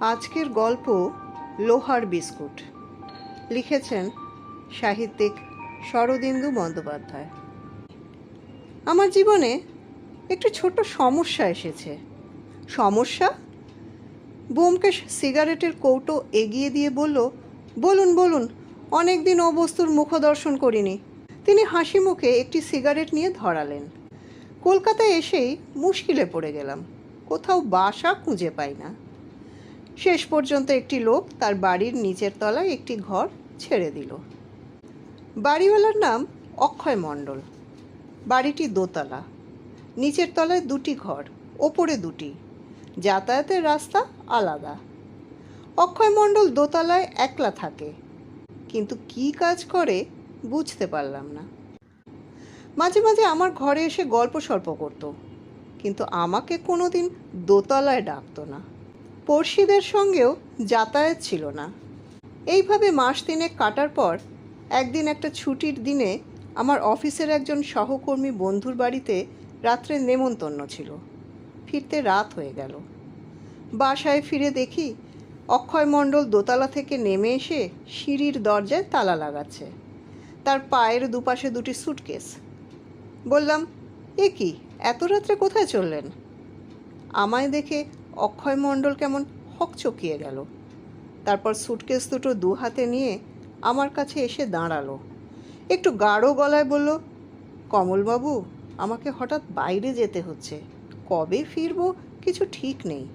আজকের গল্প লোহার বিস্কুট। লিখেছেন সাহিত্যিক শরদিন্দু বন্দ্যোপাধ্যায়। আমার জীবনে একটি ছোট্ট সমস্যা এসেছে। সমস্যা? বোমকেশ সিগারেটের কৌটো এগিয়ে দিয়ে বলল, বলুন বলুন অনেক দিন ও বস্তুর মুখদর্শন করিনি। তিনি হাসি মুখে একটি সিগারেট নিয়ে ধরালেন। কলকাতায় এসেই মুশকিলে পড়ে গেলাম। কোথাও বাসা খুঁজে পাই না। শেষ পর্যন্ত একটি লোক তার বাড়ির নিচের তলায় একটি ঘর ছেড়ে দিল। বাড়িওয়ালার নাম অক্ষয় মণ্ডল। বাড়িটি দোতলা। নিচের তলায় দুটি ঘর, ওপরে দুটি। যাতায়াতের রাস্তা আলাদা। অক্ষয় মণ্ডল দোতলায় একলা থাকে। কিন্তু কি কাজ করে বুঝতে পারলাম না। মাঝে মাঝে আমার ঘরে এসে গল্প সল্প করত। কিন্তু আমাকে কোনোদিন দোতলায় ডাকতো না। পড়শিদের সঙ্গেও যাতায়াত ছিল না। এইভাবে মাস তিনেক কাটার পর একদিন একটা ছুটির দিনে আমার অফিসের একজন সহকর্মী বন্ধুর বাড়িতে রাত্রে নেমন্তন্ন ছিল। ফিরতে রাত হয়ে গেল। বাসায় ফিরে দেখি অক্ষয় মণ্ডল দোতলা থেকে নেমে এসে সিঁড়ির দরজায় তালা লাগাচ্ছে। তার পায়ের দুপাশে দুটি সুটকেস। বললাম, এ কি, এত রাত্রে কোথায় চললেন? আমায় দেখে অক্ষয় মণ্ডল কেমন হকচকিয়ে গেল। তারপর সুটকেস দুটো দু হাতে নিয়ে আমার কাছে এসে দাঁড়াল। একটু গাঢ় গলায় বলল, কমলবাবু, আমাকে হঠাৎ বাইরে যেতে হচ্ছে। কবে ফিরবো কিছু ঠিক নেই।